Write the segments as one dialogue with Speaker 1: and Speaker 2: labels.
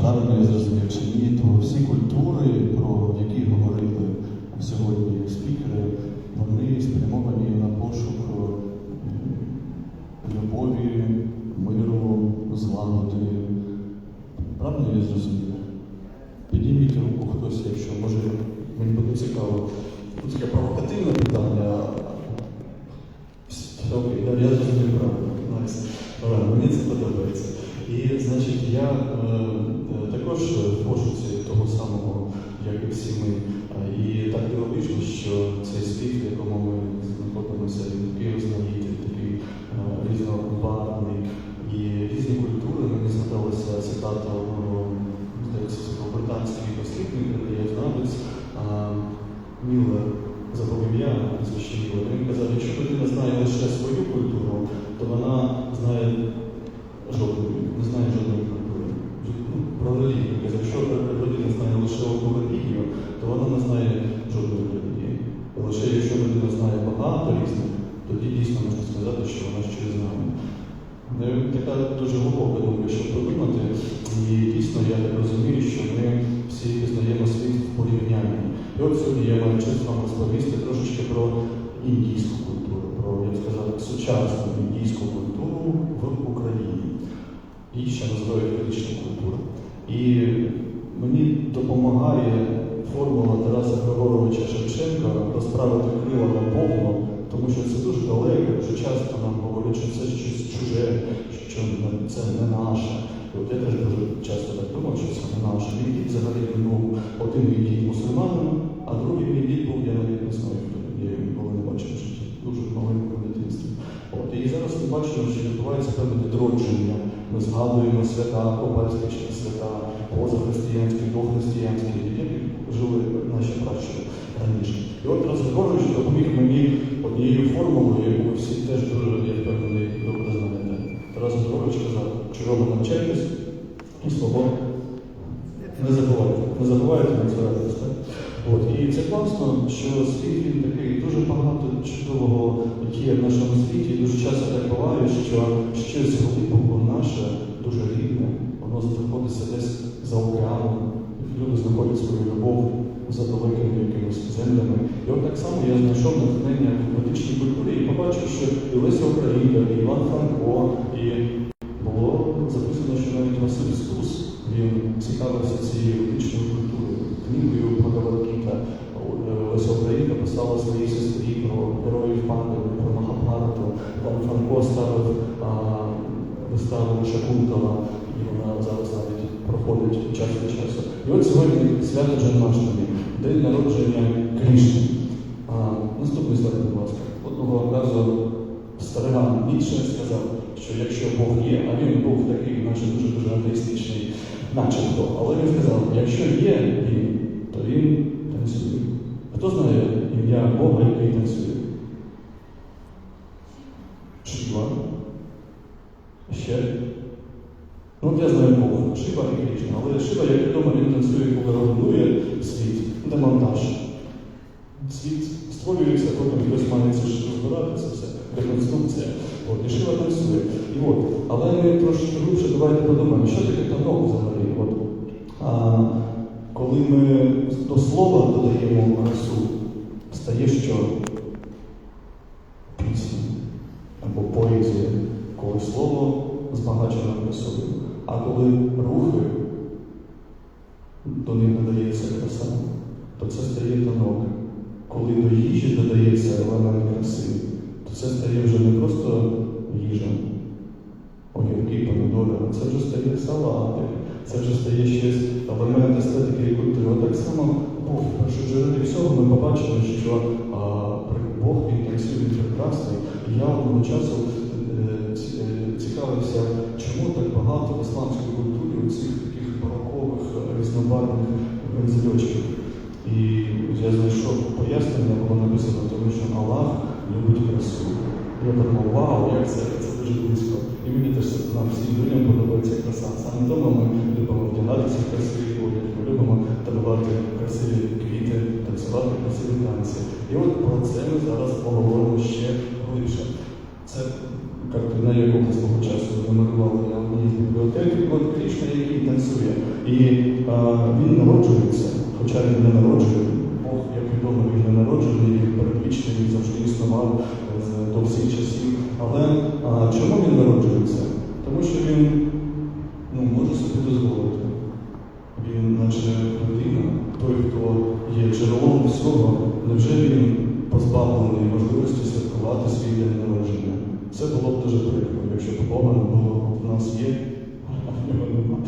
Speaker 1: правильно я зрозумів чи ні, то всі культури, про які говорили сьогодні спікери, вони спрямовані на пошук е, любові, миру, злагоди. Правильно я зрозумів? Підніміть руку хтось, якщо може мені буде цікаво. Тут таке провокативне питання. Я, зрозумів правильно. Добре, Мені це подобається. І значить, я е, також в пошуці того самого, як і всі ми. І так дивовижно, що цей світ, в якому ми знаходимося, він такий розмаїтий, такий різнобарвний. І різні культури мені згадалася цитата здається, британський дослідник, краєзнавець а, Міллер, забув ім'я, звичайно Міллер. Він казав, якщо людина знає лише свою культуру, то вона знає жодної, не знає жодної релігію. Якщо людина знає лише одну релігію, то вона не знає жодної релігії. Лише якщо людина знає багато різних, тоді дійсно можна сказати, що вона щось знає. Ну, Така дуже глибока думка, щоб подумати. І дійсно я так розумію, що ми всі пізнаємо світ в порівнянні. І от сьогодні я маю честь вам розповісти трошечки про індійську культуру, про, я б сказав, сучасну індійську культуру в Україні. Її ще називають ведична культура. І мені допомагає формула Тараса Григоровича Шевченка розправити крила на повну, тому що це дуже далеко, дуже часто нам говорять, що це щось чуже, що це не наше. От я теж дуже часто так думав, що це не наше. Мій дід взагалі був один мій дід мусульманином, а другий мій дід був, я навіть не знаю, хто я ніколи не бачив житті. Дуже маленькому дитинстві. От, і зараз ми бачимо, що відбувається певне відродження. Ми згадуємо свята, копальські свята, позахристиянські, дохристиянські, які жили наші пращури раніше. І от Григорович допоміг мені однією формулою, яку ви всі теж дуже, я впевнений, добре знаєте. Тарас Григорович казав, чого навчайтесь і свобода. Не забувайте, не забувайте не збиратися. От. І це класно, що світ він такий дуже багато чудового є в нашому світі. Дуже часто так буває, що щось глибоко наше, дуже рідне, воно знаходиться десь за океаном. Люди знаходять свою любов за далекими якимись землями. І от так само я знайшов натхнення в медичній культурі і побачив, що і Леся Українка, і Іван Франко, і було записано, що навіть Василь Стус він цікавився цією медичною культурою. Книгою про Гавадгіта Леся Українка писала своїй сестрі про героїв. Іван Франко ставив виставу Шакунтала, і вона зараз навіть проходить час від часу. І от сьогодні свято Джанмаштамі, день народження Крішни. Наступний слайд, будь ласка. Одного разу стариган Ніцше сказав, що якщо Бог є, а він був такий, наче дуже дуже атеїстичний, начебто, але він сказав, якщо є він, то він танцює. Хто знає ім'я Бога, який танцює? Шива. Ще. Ну, от я знаю Бога, Шива і Кришна, але Шива, як відомо, він танцює, коли руйнує світ, демонтаж. Світ створюється, потім хтось має це розбирати, це все, реконструкція. От, і Шива танцює. І от, але ми трошки глибше давайте подумаємо, що таке танок взагалі. От, а, коли ми до слова додаємо красу, стає що? А коли рухи до них додається краса, то це стає танок. Коли до їжі додається елемент краси, то це стає вже не просто їжа, огірки, помідори, а це вже стає салати, це вже стає щось елемент естетики і культури. От Так само Бог, в першоджерелі всього ми побачили, що а, Бог він він прекрасний. Я одного часу е, е, цікавився, чому так багато в ісламській культурі цих таких барокових е, різнобарвних вензельочків. І я знайшов пояснення, було написано, тому що Аллах любить красу. Я подумав, вау, як це, це дуже близько. І мені теж нам всім людям подобається краса. Саме тому ми любимо вдягатися красиві одяг, ми любимо дарувати красиві квіти, танцювати красиві танці. І от про це ми зараз поговоримо ще глибше. Це картина, ми свого часу намалювали на одній. От Крішна, який танцює. І а, він народжується, хоча він не народжує. Бог, як відомо, він не народжений, він передвічний, він завжди існував з до всіх часів. Але а, чому він народжується? Тому що він ну, може собі дозволити. Він, наче людина, той, хто є джерелом всього, невже він позбавлений можливості святкувати свій день народження? Це було б дуже прикро, якщо б Бога не було в нас є, а в нього нема.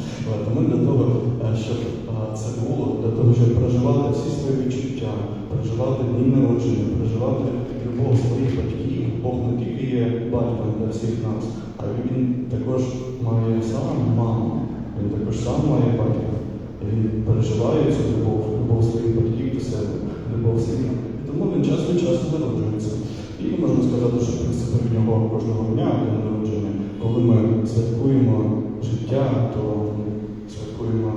Speaker 1: Тому для того, е, щоб е, це було, для того, щоб переживати всі свої відчуття, переживати дні народження, переживати любов своїх батьків, Бог не тільки є батьком для всіх нас, а він також має сам маму, він також сам має батька. Він переживає цю любов, любов своїх батьків до себе, любов сина. Тому він час від часу народжується. І можна сказати, що в принципі нього кожного дня день народження, коли ми святкуємо життя, то святкуємо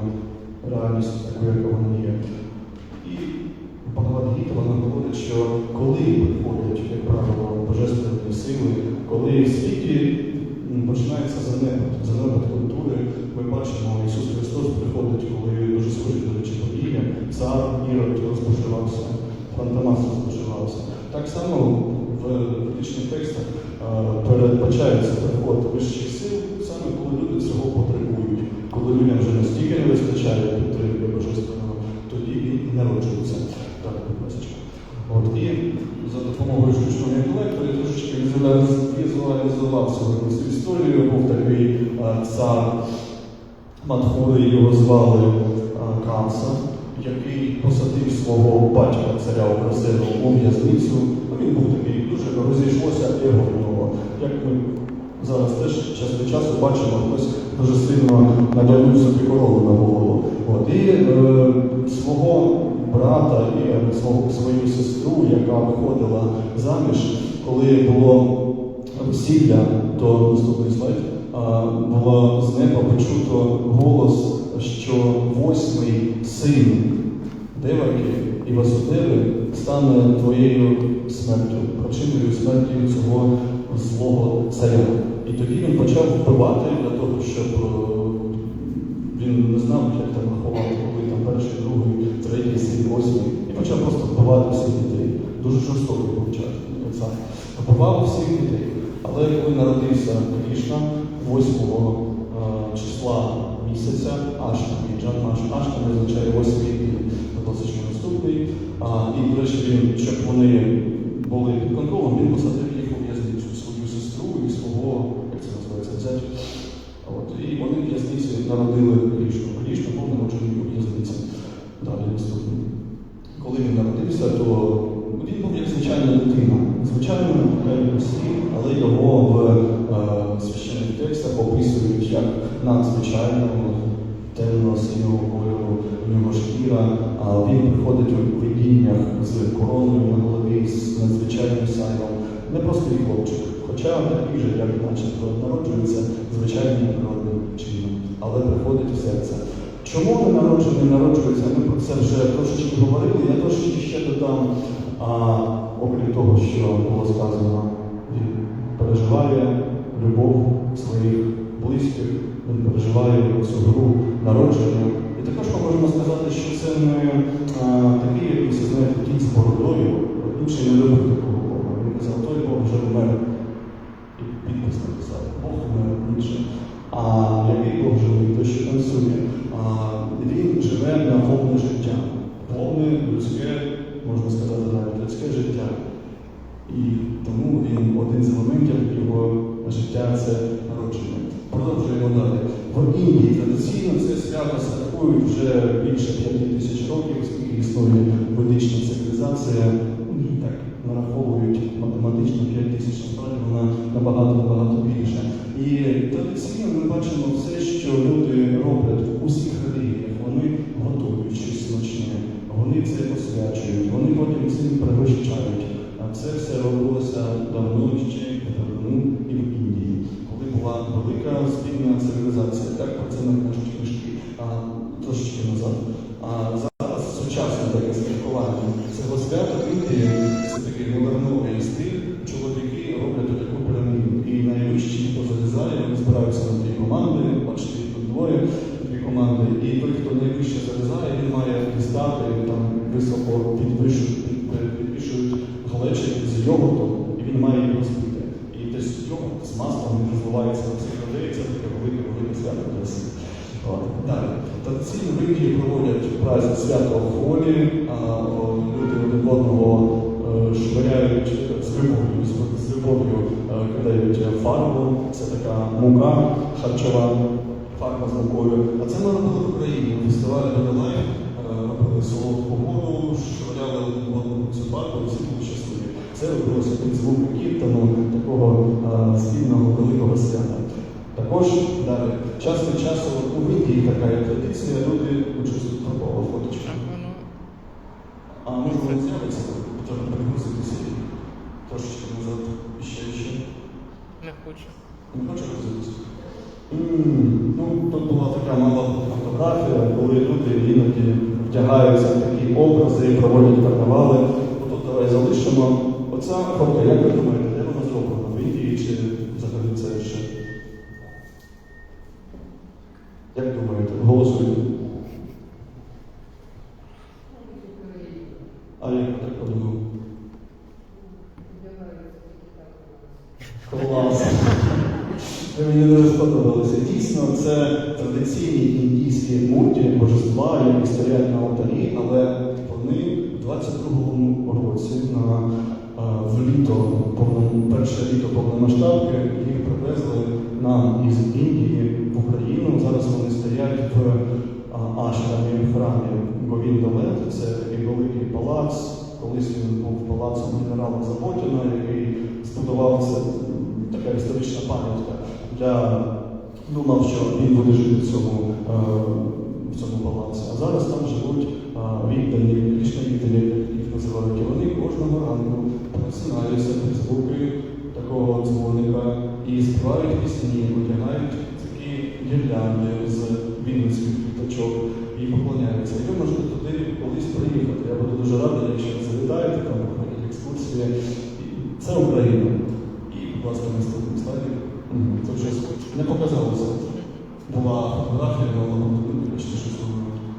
Speaker 1: реальність таку, яка вона є. І Бхагавадгіта вона говорить, що коли приходять, як правило, божественні сили, коли в світі починається занепад, занепад культури, ми бачимо, Ісус Христос приходить, коли дуже схожі до речі події, цар Ірод розпочавався, Фантомас розпочавався. Так само в текстах е, передбачається приход вищих сил, саме коли люди цього потребують, коли людям вже настільки не вистачає підтримки божественного, тоді і народжується. Так. От, і за допомогою штучного інтелекту я трошечки візуалізував сьогодні цю історію. Був такий е, цар Мадхури, його звали е, Камса, який посадив свого батька царя Образину у в'язницю. Він був такий дуже розійшлося в нього. Як ми зараз теж час від часу бачимо, хтось дуже сильно надягнув собі корону на голову. От, і е, свого брата і е, свого, свою сестру, яка виходила заміж, коли було весілля, то наступний слайд, було з неба почуто голос, що восьмий син Деваки і Васудеви стане твоєю смертю, причиною смерті цього злого царя. І тоді він почав вбивати для того, щоб е, він не знав, як там рахувати, коли там перший, другий, третій, син, восьмий. І почав просто вбивати всіх дітей. Дуже жорстокий був час. Вбивав всіх дітей. Але коли народився Крішна 8 е, числа місяця, Ашна, Джан Ашна означає 8 він, щоб вони були під контролем, він посадив їх у в'язницю, свою сестру і свого, як це називається, зять. От, і вони в в'язниці народили Крішну. Крішна був народжений у в'язниці. Далі наступний. Коли він народився, то він був як звичайна дитина. Звичайно, як всі, але його в е, священних текстах описують як надзвичайного темно-синього кольору, у нього шкіра, а він приходить у видіннях з короною на голові, з надзвичайним сяйвом. Не простий хлопчик, хоча такий же, як начебто, народжується звичайним природним чином, але приходить у серце. Чому не народжений народжується? Ми про це вже трошечки говорили. Я трошечки ще додам, а, окрім того, що було сказано, він переживає любов своїх близьких, він переживає цю гру народження. І також ми можемо сказати, що це не якийсь, знаєте, кінь з бородою, інший не любив такого Бога. Він казав, той Бог вже вмер. І підпис написав, Бог вмер інший. А який Бог живий, той, що танцює, він живе на повне життя, повне людське, можна сказати, навіть людське життя. І тому він один з елементів його життя це народження. Продовжуємо далі. В Індії традиційно це свято святкують вже більше п'яти тисяч років, скільки існує ведична цивілізація. Ну, так нараховують математично 5 тисяч, насправді вона набагато набагато більше. І традиційно ми бачимо все, що люди роблять в усіх релігіях. Вони готують щось смачне, вони це посвячують, вони потім цим пригощають. А це все робилося давно ще велика спільна цивілізація. Так про це нам кажуть книжки трошечки назад. А зараз сучасне таке святкування цього свята Індії це такий модерновий стиль. Чоловіки роблять таку піраміду. І найвищі хто залізає, збираються на дві команди, бачите, тут двоє дві команди. І той, хто найвище залізає, він має дістати там високо підвищують, підвищують галечі з йогуртом він на всіх людей, це таке велике велике свято для всіх. Далі. Традиційно в Індії проводять праздник свято в Холі, люди один одного е, швиряють з любов'ю, з- любов'ю е, кидають фарбу, це така мука харчова, фарба з мукою. А це ми робили в Україні. Фестиваль Гадалай робили солодку воду, швиряли цю фарбу, всі були щасливі. Це робилося під звук кіртану, такого е, спільного великого свята. Також далі, час від часу у Індії така є традиція, люди участь фоточку.
Speaker 2: Воно
Speaker 1: А може вони з'явиться, треба перегрузитися і трошечки назад і ще ще.
Speaker 2: не хочу.
Speaker 1: Не хочу розвитися. Ну, тут була така мала фотографія, коли люди іноді вдягаються в такі образи, проводять карнавали. Отут давай залишимо. Оця фотка, як ви думаєте, де вона зроблена? В Індії чи взагалі це ще? Як думаєте? Голосуйте. А ви так подумав? Клас. Мені дуже сподобалися. Дійсно, це традиційні індійські мурті, божества, які стоять на алтарі, але вони в 22-му році на в літо, перше літо повномасштабки, їх привезли нам із Індії в Україну. Зараз вони стоять в ашрамі, в храмі Говіндолет. Це такий великий палац. Колись він був палацом генерала Заботіна, який збудувався така історична пам'ятка. Я думав, що він буде жити в цьому, е, в цьому палаці. А зараз там живуть віддані, вічно віддані, їх називають. І вони кожного ранку просинаються під звуки такого дзвоника і співають пісні, одягають такі гірлянди з вінницьких квіточок і поклоняються. І ви можете туди колись приїхати. Я буду дуже радий, якщо ви завітаєте, там проходять екскурсії. Це Україна. І, будь ласка, наступний слайд. Це вже не показалося. Була фотографія, але вона буде бачите, що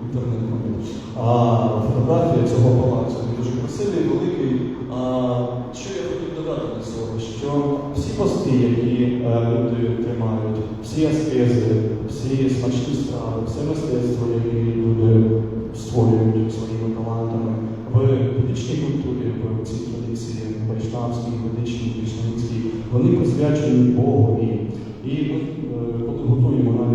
Speaker 1: в інтернеті. А фотографія цього палацу дуже красивий, великий. А, що я хотів додати до цього? Що всі пости, які е, люди тримають, всі аскези, всі смачні страви, все мистецтво, яке люди створюють своїми командами, в ведичній культурі, в цій традиції вайшнавській, ведичній, кришнаїцькій, вони присвячені Богові. І ми, е, готуємо